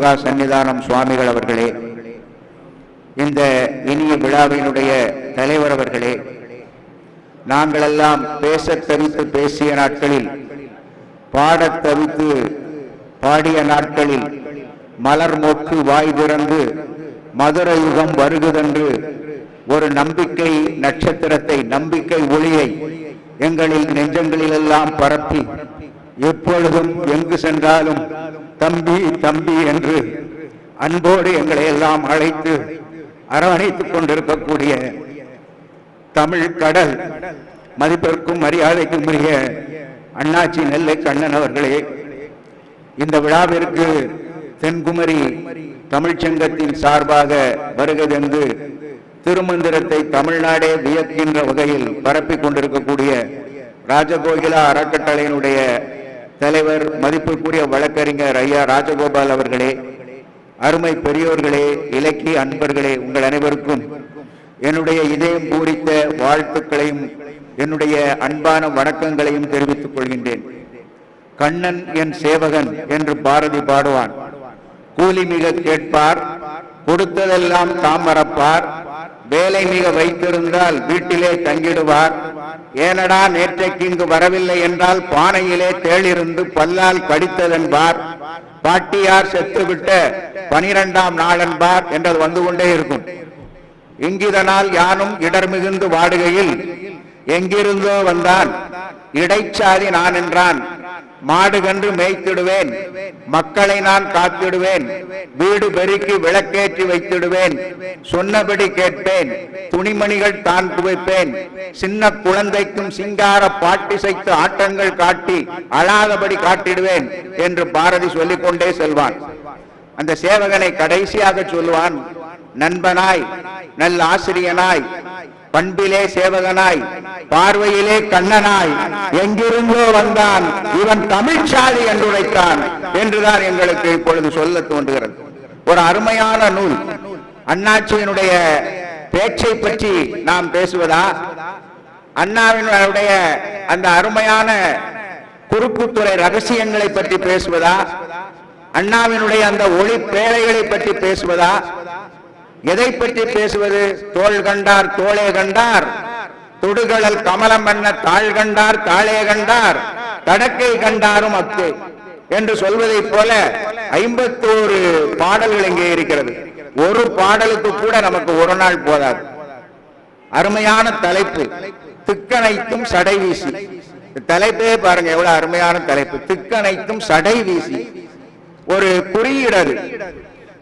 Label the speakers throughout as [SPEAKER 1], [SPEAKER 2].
[SPEAKER 1] குன்றக்குடி சன்னிதானம் சுவாமிகள் அவர்களே இந்த இனிய விழாவினுடைய தலைவர் அவர்களே நாங்களெல்லாம் பேச தவித்து பேசிய நாட்களில் பாடத் தவித்து பாடிய நாட்களில் மலர் மொக்கு வாய் திறந்து மதுர யுகம் வருகுதென்று ஒரு நம்பிக்கை நட்சத்திரத்தை நம்பிக்கை ஒளியை எங்களில் நெஞ்சங்களிலெல்லாம் பரப்பி எப்பொழுதும் எங்கு சென்றாலும் தம்பி தம்பி என்று அன்போடு எங்களை எல்லாம் அழைத்து அரவணைத்துக் கொண்டிருக்கக்கூடிய தமிழ் கடல் மதிப்பிற்கும் மரியாதைக்கும் உரிய அண்ணாச்சி நெல்லை கண்ணன் அவர்களே இந்த விழாவிற்கு தென்குமரி தமிழ்ச்சங்கத்தின் சார்பாக வருகதென்று திருமந்திரத்தை தமிழ்நாடே வியக்கின்ற வகையில் பரப்பிக் கொண்டிருக்கக்கூடிய ராஜகோகிலா அறக்கட்டளையினுடைய தலைவர் மதிப்புக்குரிய வழக்கறிஞர் ஐயா ராஜகோபால் அவர்களே அருமை பெரியோர்களே இலக்கிய அன்பர்களே உங்கள் அனைவருக்கும் என்னுடைய இதயம் பூரித்த வாழ்த்துக்களையும் என்னுடைய அன்பான வணக்கங்களையும் தெரிவித்துக் கொள்கின்றேன். கண்ணன் என் சேவகன் என்று பாரதி பாடுவான். கூலி மிக கேட்பார் கொடுத்ததெல்லாம் தாம் மறப்பார் வேலை மிக வைத்திருந்தால் வீட்டிலே தங்கிடுவார். ஏனடா நேற்றைக்கு இங்கு வரவில்லை என்றால் பானையிலே தேளிருந்து பல்லால் கடித்ததென்பார் பாட்டியார் செத்துவிட்ட பனிரெண்டாம் நாளென்பார் என்றது வந்து கொண்டே இருக்கும். இங்கிதனால் யானும் இடர் மிகுந்து வாடுகையில் எங்கிருந்தோ வந்தான் இடைச்சாதி நான் என்றான் மாடு கன்று மேய்த்திடுவேன். மக்களை நான் காத்திடுவேன். வீடு பெருக்கி விளக்கேற்றி வைத்திடுவேன். சொன்னபடி கேட்பேன். துணிமணிகள் தான் துவைப்பேன். சின்ன குழந்தைக்கும் சிங்கார பாட்டிசைத்து ஆட்டங்கள் காட்டி அழாதபடி காட்டிடுவேன் என்று பாரதி சொல்லிக் கொண்டே செல்வான். அந்த சேவகனை கடைசியாக சொல்லுவான் நண்பனாய் நல்ல ஆசிரியனாய் பண்பிலே சேவகனாய் பார்வையிலே கண்ணனாய் எங்கிருந்தோ வந்தான் இவன் தமிழ்ச்சாதி என்று உரைத்தான் என்றுதான் எங்களுக்கு இப்பொழுது சொல்ல தோன்றுகிறது. ஒரு அருமையான நூல். அண்ணாச்சியினுடைய பேச்சை பற்றி நாம் பேசுவதா? அண்ணாவினுடைய அந்த அருமையான குறுக்குத்துறை ரகசியங்களை பற்றி பேசுவதா? அண்ணாவினுடைய அந்த ஒளி பேழைகளை பற்றி பேசுவதா? எதை பற்றி பேசுவது? தோள் கண்டார் தோளே கண்டார். தொடுகளல் கமலம் பண்ண தாழ் கண்டார் தாளே கண்டார். தடக்கை கண்டாரும் அத்து என்று சொல்வதைப் போல ஐம்பத்தோரு பாடல்கள் இங்கே இருக்கிறது. ஒரு பாடலுக்கு கூட நமக்கு ஒரு நாள் போதாது. அருமையான தலைப்பு. திக்கனைத்தும் சடை வீசி. தலைப்பே பாருங்க எவ்வளவு அருமையான தலைப்பு. திக்கனைத்தும் சடை வீசி. ஒரு குறியீடு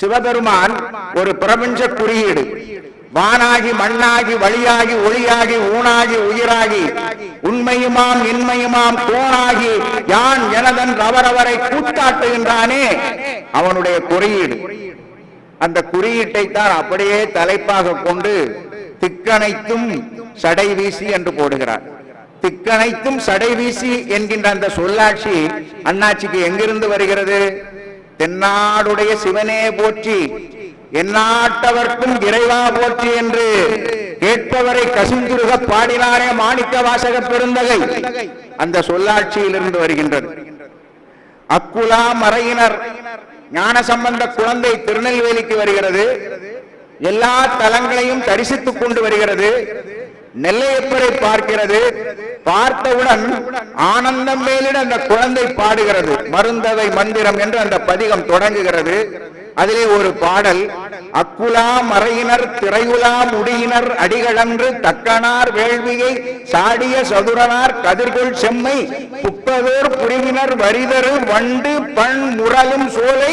[SPEAKER 1] சிவபெருமான் ஒரு பிரபஞ்ச குறியீடு. வானாகி மண்ணாகி வழியாகி ஒளியாகி ஊனாகி உயிராகி உண்மையுமாம் இன்மையுமாம் கோணாகி யான் எனதன் அவரவரை கூத்தாட்டுகின்றானே அவனுடைய குறியீடு. அந்த குறியீட்டை தான் அப்படியே தலைப்பாக கொண்டு திக்கனைத்தும் சடை வீசி என்று போடுகிறார். திக்கனைத்தும் சடை வீசி என்கின்ற அந்த சொல்லாட்சி அண்ணாச்சிக்கு எங்கிருந்து வருகிறது? தென்னாடுடைய சிவனே போற்றி எந்நாட்டவர்க்கும் இறைவா போற்றி என்று கேட்பவரை கசிந்துருக பாடினாரே மாணிக்க வாசக பெருந்தகை. அந்த சொல்லாட்சியிலிருந்து வருகின்றது. அக்குலா மறையினர் ஞான சம்பந்த குழந்தை திருநெல்வேலிக்கு வருகிறது. எல்லா தலங்களையும் தரிசித்துக் கொண்டு வருகிறது. நெல்லையப்பரை பார்க்கிறது. பார்த்தவுடன் ஆனந்தம் மேலிட அந்த குழந்தை பாடுகிறது. மருந்தவை மந்திரம் என்று அந்த பதிகம் தொடங்குகிறது. அதிலே ஒரு பாடல் அக்குலா மறையினர் திரையுலா முடியினர் அடிகளன்று தக்கனார் வேள்வியை சாடிய சதுரனார் கதிர்கொள் செம்மை புப்பதோர் புரிவினர் வரிதரு வண்டு பண் முரலும் சோலை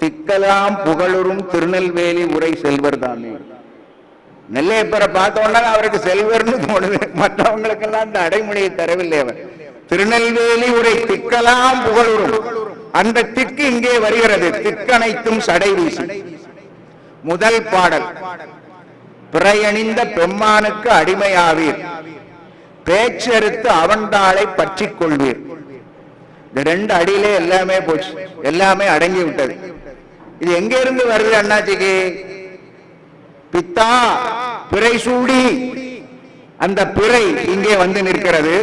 [SPEAKER 1] திக்கலாம் புகழுறும் திருநெல்வேலி உரை செல்வர் தானே நெல்லையப்பரை பார்த்த உடனே அவருக்கு செல்வர்னு தோணுது. மற்றவங்களுக்கெல்லாம் அந்த அடைமொழியை தரவில்லை அவர். திருநெல்வேலி உரை திக்கலாம் புகழுறும். அந்த திக்கு இங்கே வருகிறது. திக்கனைத்தும் சடை வீசி முதல் பாடல். பிறையணிந்த பெம்மானுக்கு அடிமையாவீர். பேச்சறுத்து அவன்தாளை பற்றிக் கொள்வீர் இந்த ரெண்டு அடியிலே எல்லாமே போச்சு. எல்லாமே அடங்கி விட்டது இது எங்க இருந்து வருது அண்ணாச்சிக்கு? பித்தா பிறை சூடி. அந்த பிறை இங்கே வந்து நிற்கிறது.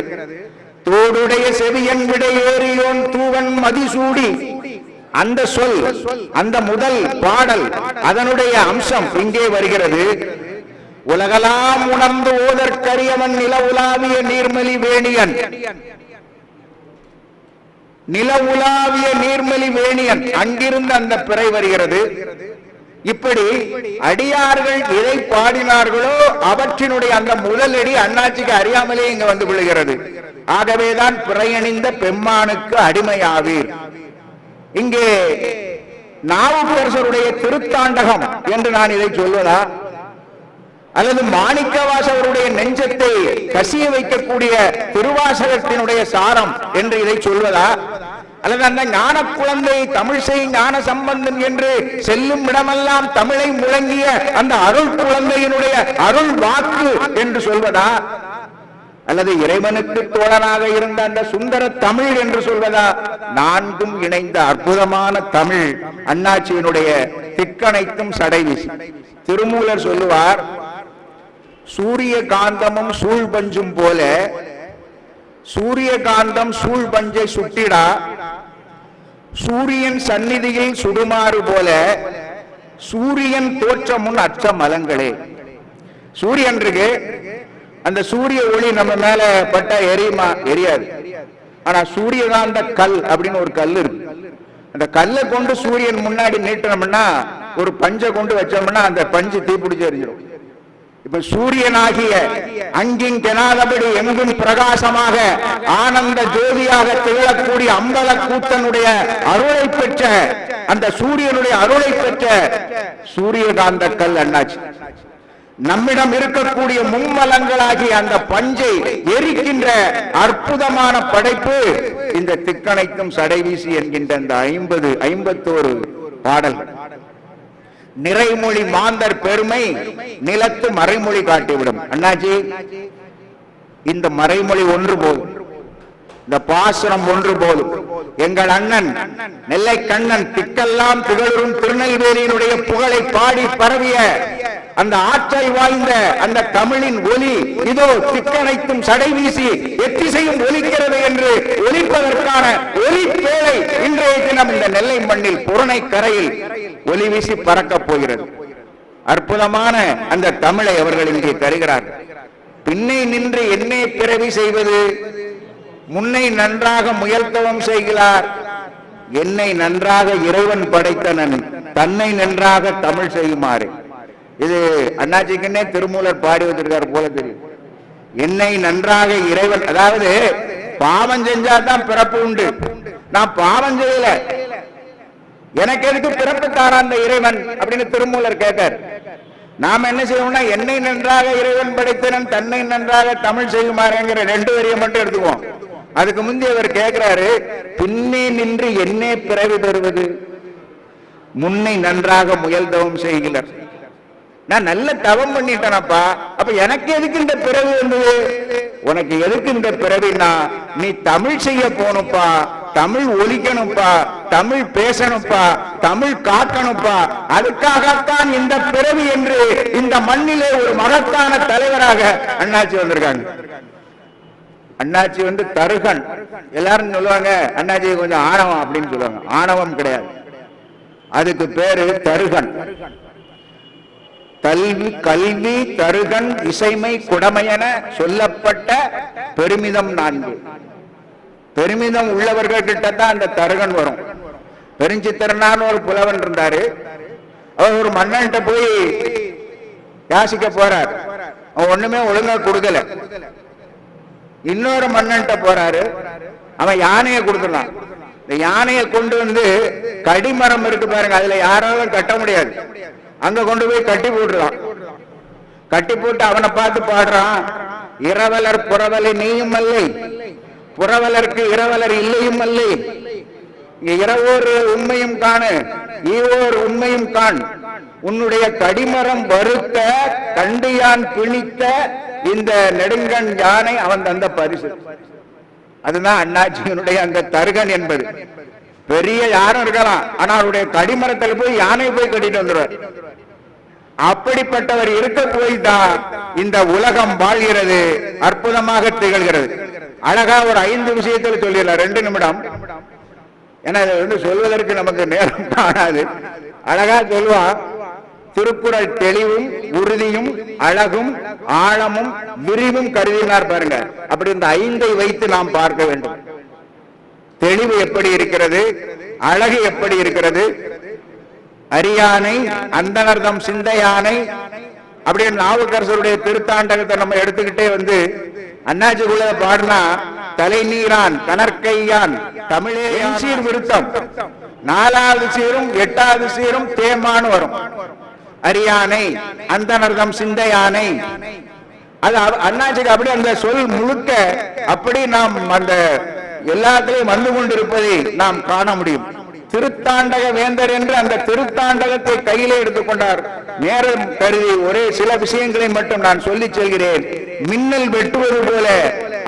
[SPEAKER 1] தோடுடைய செவியன் விடையேறியோன் தூவன் மதிசூடி அந்த சொல் அந்த முதல் பாடல் அதனுடைய அம்சம் இங்கே வருகிறது. உலகலாம் உணர்ந்து ஓதற்கரியவன் நில உலாவிய நீர்மலி வேணியன். நில உலாவிய நீர்மலி வேணியன். அங்கிருந்து அந்த பிறை வருகிறது. இப்படி அடியார்கள் எதை பாடினார்களோ அவற்றினுடைய அந்த முதலடி அண்ணாச்சிக்கு அறியாமலே இங்க வந்து விழுகிறது. ஆகவேதான் பிறையணிந்த பெம்மானுக்கு அடிமையாவீர். இங்கே நாவுக்கரசருடைய திருத்தாண்டகம் என்று நான் இதை சொல்வதா? அல்லது மாணிக்கவாசவருடைய நெஞ்சத்தை கசிய வைக்கக்கூடிய திருவாசகத்தினுடைய சாரம் என்று இதை சொல்வதா? அல்லது அந்த ஞான குழந்தை தமிழ்சை ஞான சம்பந்தம் என்று செல்லும் இடமெல்லாம் தமிழை முழங்கிய அந்த அருள் குழந்தையினுடைய அருள் வாக்கு என்று சொல்வதா? அல்லது இறைவனுக்கு தோழனாக இருந்த அந்த சுந்தர தமிழ் என்று சொல்வதா? நான்கும் இணைந்த அற்புதமான தமிழ் அண்ணாச்சியினுடைய திக்கனைத்தும் சடைவீசி திருமூலர் சொல்லுவார் சூரிய காந்தமும் சூழ்பஞ்சும் போல சூரிய காந்தம் சூழ்பஞ்சை சுட்டிடா சூரியன் சந்நிதியில் சுடுமாறு போல சூரியன் தோற்றமுன் அச்ச மலங்களே சூரியன் இருக்கு அந்த சூரிய ஒளி நம்ம மேல பட்டா எரியுமா? எரியாது. ஆனா சூரியகாந்த கல் அப்படின்னு ஒரு கல் இருக்கு. அந்த கல்லை கொண்டு சூரியன் முன்னாடி நீட்டினோம்னா ஒரு பஞ்சை கொண்டு வச்சோம்னா அந்த பஞ்சு தீ பிடிச்சி எரிஞ்சிடும் இப்ப சூரியனாகிய அங்கின் தெனாதபடி எங்கும் பிரகாசமாக ஆனந்த ஜோதியாக திகழக்கூடிய அம்பல கூத்தனுடைய அருளை பெற்ற அந்த சூரியனுடைய அருளை பெற்ற சூரியகாந்த கல் அண்ணாச்சி. நம்மிடம் இருக்கக்கூடிய மும்மலங்களாகிய அந்த பஞ்சை எரிக்கின்ற அற்புதமான படைப்பு இந்த திக்கணைக்கும் சடைவீசி என்கின்ற அந்த ஐம்பது ஐம்பத்தோரு பாடல்கள். நிறைமொழி மாந்தர் பெருமை நிலத்து மறைமொழி காட்டிவிடும். அண்ணாச்சி இந்த மறைமொழி ஒன்று போதும். இந்த பாசுரம் ஒன்று போதும். எங்கள் அண்ணன் நெல்லை கண்ணன் திக்கெல்லாம் திகழும் திருநெல்வேலியினுடைய புகழை பாடி பரவிய அந்த ஆற்றல் வாய்ந்த அந்த தமிழின் ஒலி இதோ திக்கனைத்தும் சடை வீசி எத்திசையும் ஒலிக்கிறது என்று ஒலிப்பதற்கான ஒலி பேழை இன்றைய தினம் இந்த நெல்லை மண்ணில் புறணை கரையில் ஒலி வீசி பறக்கப் போகிறது. அற்புதமான அந்த தமிழை அவர்கள் இங்கே தருகிறார்கள். பின்னை நின்று என்னை பிறவி செய்வது முன்னை நன்றாக முயல்தவம் செய்கிறார். என்னை நன்றாக இறைவன் படைத்தனன் தன்னை நன்றாக தமிழ் செய்யுமாறு. இது அண்ணாச்சிக்குன்னே திருமூலர் பாடி வந்திருக்கார் போல தெரியும். என்னை நன்றாக இறைவன் அதாவது பாவம் செஞ்சா தான் பிறப்பு உண்டு. நான் பாவம் செய்யல. எனக்கு எதுக்கு பிறப்பு தாரா அந்த இறைவன் அப்படின்னு திருமூலர் கேட்டார். நாம என்ன செய்வோம்னா என்னை நன்றாக இறைவன் படைத்தனன் தன்னை நன்றாக தமிழ் செய்யுமாறுங்கிற ரெண்டு வரியை மட்டும் எடுத்துக்குவோம். அதுக்கு முந்தி அவர் கேட்கிறாரு பின்னே நின்று என்னே பிறவி பெறுவது முன்னை நன்றாக முயல்தவம் செய்கிறார் நான் நல்ல தவம் பண்ணிட்டேனப்பா. அப்ப எனக்கு எதுக்கு இந்த பிறகு வந்தது? உனக்கு எதுக்கு இந்த பிறவினா நீ தமிழ் செய்ய போகணும்ப்பா தமிழ் ஒழிக்கணும்ப்பா தமிழ் பேசணும்ப்பா தமிழ் காக்கணும்ப்பா. அதுக்காகத்தான் இந்த பிறவி என்று இந்த மண்ணிலே ஒரு மகத்தான தலைவராக அண்ணாச்சி வந்திருக்காங்க. அண்ணாச்சி வந்து தருகன். எல்லாரும் சொல்லுவாங்க அண்ணாச்சி கொஞ்சம் ஆணவம் அப்படின்னு சொல்லுவாங்க. ஆணவம் கிடையாது. அதுக்கு பேரு தருகன். கல்வி கல்வி தருகன் இசைமை குடமையென சொல்லப்பட்ட பெருமிதம் நான்கு. பெருமிதம் உள்ளவர்கள் கிட்ட தான் அந்த தருகன் வரும். பெருஞ்சித்திரனான்னு ஒரு புலவன் இருந்தாரு. அவர் ஒரு மன்னன்ட்ட போய் யாசிக்க போறார். அவன் ஒண்ணுமே ஒழுங்கா கொடுக்கல. இன்னொரு மன்னன்ட்ட போறாரு. அவன் யானையை கொடுத்துடலாம் இந்த யானையை கொண்டு வந்து கடிமரம் இருக்கு பாருங்க அதுல யாராலும் கட்ட முடியாது. அங்க கொண்டு போய் கட்டி போட்டுறான். கட்டி போட்டு அவனை பார்த்து பாடுறான். இரவலர் புறவலை நீயும் அல்லை புறவலருக்கு இரவலர் இல்லையும் அல்லை இரவோர் உண்மையும் காணு. ஈவோர் உண்மையும் காண். உன்னுடைய கடிமரம் வருத்த கண்டியான் பிணித்த இந்த நெடுங்கண் யானை அவன் தந்த பரிசு. அதுதான் அண்ணாச்சியினுடைய அந்த தருகன் என்பது. பெரிய யாரும் இருக்கலாம். ஆனா அவருடைய கடிமரத்துல போய் யானை போய் கட்டிட்டு வந்துடுவார் அப்படிப்பட்டவர் இருக்க போய்தான் இந்த உலகம் வாழ்கிறது. அற்புதமாக திகழ்கிறது. அழகா ஒரு ஐந்து விஷயத்தில் சொல்லிடலாம். ரெண்டு நிமிடம். ஏன்னா இதை வந்து சொல்வதற்கு நமக்கு நேரம் காணாது. அழகா சொல்வா திருக்குறள் தெளிவும் உறுதியும் அழகும் ஆழமும் விரிவும் கருதினார் பாருங்க. அப்படி இந்த ஐந்தை வைத்து நாம் பார்க்க வேண்டும். தெளிவு எப்படி இருக்கிறது? அழகு எப்படி இருக்கிறது? அரியானை அந்தனர்தம் சிந்தையானை அப்படியே நாவுக்கரசருடைய திருத்தாண்டகத்தை நம்ம எடுத்துக்கிட்டே வந்து அண்ணாச்சிக்குள்ள பாடினா தலை நீரான் கனற்கையான் தமிழே சீர் விருத்தம். நாலாவது சீரும் எட்டாவது சீரும் தேமான்னு வரும். அரியானை அந்தனர்தம் சிந்தையானை. அது அண்ணாச்சிக்கு அப்படி அந்த சொல் முழுக்க அப்படி நாம் அந்த எல்லாத்திலையும் வந்து கொண்டிருப்பதை நாம் காண முடியும். திருத்தாண்டக வேந்தர் என்று அந்த திருத்தாண்டகத்தை கையிலே எடுத்துக்கொண்டார். நேரம் கருதி ஒரே சில விஷயங்களை மட்டும் நான் சொல்லி செல்கிறேன். மின்னல் வெட்டுவது போல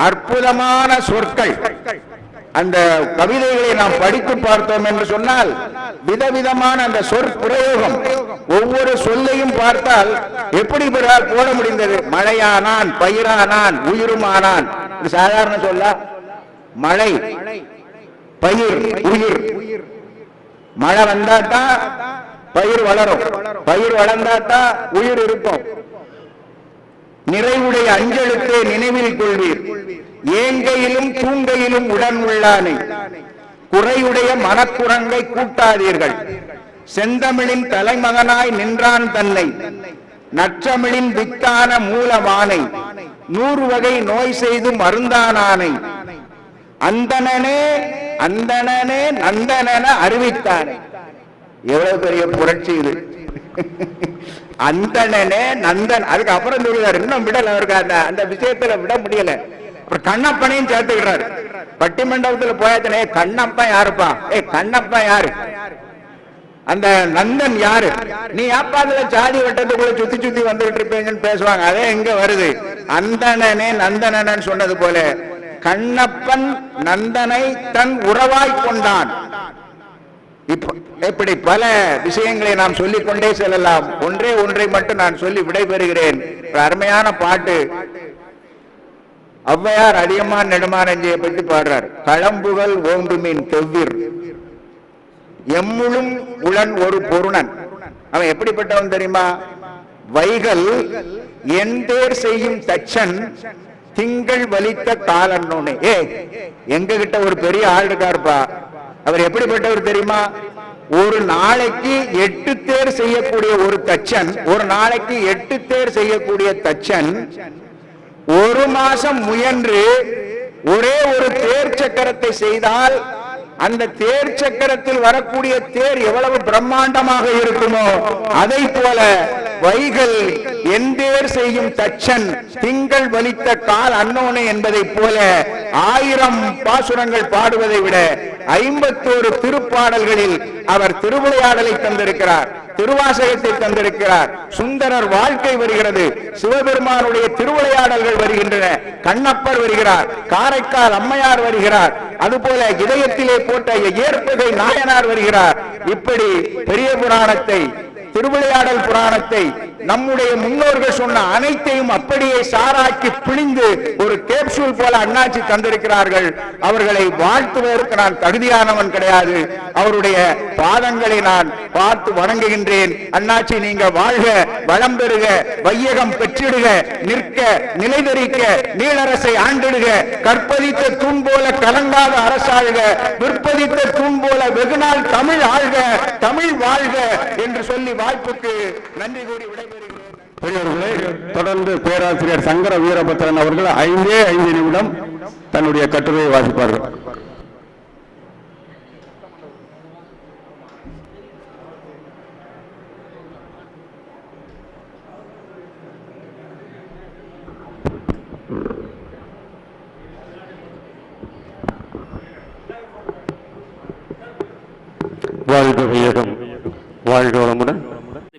[SPEAKER 1] அற்புதமான சொற்கள். அந்த கவிதைகளை நாம் படித்து பார்த்தோம் என்று சொன்னால் விதவிதமான அந்த சொற்பிரயோகம். ஒவ்வொரு சொல்லையும் பார்த்தால் எப்படி பெறால் போட முடிந்தது? மழையானான் பயிரானான் உயிருமானான். சாதாரண சொல்ல. மழை பயிர் உயிர். மழை வந்தா பயிர் வளரும். பயிர் வளர்ந்தா உயிர் இருக்கும் நிறைவுடைய அஞ்சலுக்கு நினைவில் கொள்வீர். ஏங்கையிலும் தூங்கையிலும் உடன் உள்ளானை. குறையுடைய மனக்குரங்கை கூட்டாதீர்கள். செந்தமிழின் தலைமகனாய் நின்றான் தன்னை. நற்றமிழின் வித்தான மூலமானை. நூறு வகை நோய் செய்து மருந்தானானை. அந்தணனே அந்தணனே நந்தனன அறிவித்தானே. எவ்வளவு பெரிய புரட்சி இது. அந்தணனே நந்தன். அதுக்கப்புறம் அப்புறம் இன்னும் விடல அவருக்கு அந்த அந்த விஷயத்துல விட முடியல. அப்புறம் கண்ணப்பனையும் சேர்த்துக்கிறாரு. பட்டி மண்டபத்தில் போயாச்சனே கண்ணப்பன் யாருப்பா? ஏ கண்ணப்பன் யாரு? அந்த நந்தன் யாரு? நீ அப்பா அதுல சாதி வட்டத்துக்குள்ள சுத்தி சுத்தி வந்துகிட்டு இருப்பீங்கன்னு பேசுவாங்க. அதே எங்க வருது. அந்தணனே நந்தனன்னு சொன்னது போல. கண்ணப்பன் நந்தனை தன் உறவாய் கொண்டான். இப்ப- இப்படி பல விஷயங்களை நாம் சொல்லிக்கொண்டே செல்லலாம். ஒன்றே ஒன்றை மட்டும் நான் சொல்லி விடைபெறுகிறேன். ஒரு அருமையான பாட்டு. ஔவையார் அதிகமான நெடுமானஞ்சியை பற்றி பாடுறார். களம்புகள் ஓம்புமின் தெவ்விர். எம்முழும் உளன் ஒரு பொருணன். அவன் எப்படிப்பட்டவன் தெரியுமா? வைகல் என் தேர் செய்யும் தச்சன் திங்கள் வலித்த காலன்னு ஏ எங்க கிட்ட ஒரு பெரிய ஆள் இருக்காருப்பா. அவர் எப்படிப்பட்டவர் தெரியுமா? ஒரு நாளைக்கு எட்டு தேர் செய்யக்கூடிய ஒரு தச்சன் ஒரு நாளைக்கு எட்டு தேர் செய்யக்கூடிய தச்சன் ஒரு மாசம் முயன்று ஒரே ஒரு தேர் சக்கரத்தை செய்தால் அந்த தேர் சக்கரத்தில் வரக்கூடிய தேர் எவ்வளவு பிரம்மாண்டமாக இருக்குமோ அதை போல வைகள் எந்தேர் செய்யும் தச்சன் திங்கள் வலித்த கால் அன்னோனே என்பதைப் போல ஆயிரம் பாசுரங்கள் பாடுவதை விட ஐம்பத்தோரு திருப்பாடல்களில் அவர் திருவிளையாடலை தந்திருக்கிறார் திருவாசகத்தை தந்திருக்கிறார். சுந்தரர் வாழ்க்கை வருகிறது சிவபெருமானுடைய திருவிளையாடல்கள் வருகின்றன. கண்ணப்பர் வருகிறார் காரைக்கால் அம்மையார் வருகிறார் அதுபோல இதயத்திலே போட்ட ஏற்பகை நாயனார் வருகிறார். இப்படி பெரிய புராணத்தை திருவிளையாடல் புராணத்தை நம்முடைய முன்னோர்கள் சொன்ன அனைத்தையும் அப்படியே சாராக்கி பிழிந்து ஒரு கேப்சூல் போல அண்ணாச்சி தந்திருக்கிறார்கள். அவர்களை வாழ்த்துவதற்கு நான் தகுதியானவன் கிடையாது. அவருடைய பாதங்களை நான் பார்த்து வணங்குகின்றேன். அண்ணாச்சி நீங்க வாழ்க வளம் பெறுக வையகம் பெற்றிடுக நிற்க நிலைதரிக்க நீளரசை ஆண்டிடுக கற்பதித்த தூண் போல கலங்காத அரசாழ்க விற்பதித்த தூண் போல வெகுநாள் தமிழ் ஆழ்க தமிழ் வாழ்க என்று சொல்லி வாய்ப்புக்கு நன்றி கூறி விடை
[SPEAKER 2] பெரியவர்களே தொடர்ந்து பேராசிரியர் சங்கர வீரபத்திரன் அவர்கள் ஐந்தே ஐந்து நிமிடம் தன்னுடைய கட்டுரையை வாசிப்பார்கள் வாழ்க வையகம் வாழ்க வளமுடன்
[SPEAKER 3] இந்த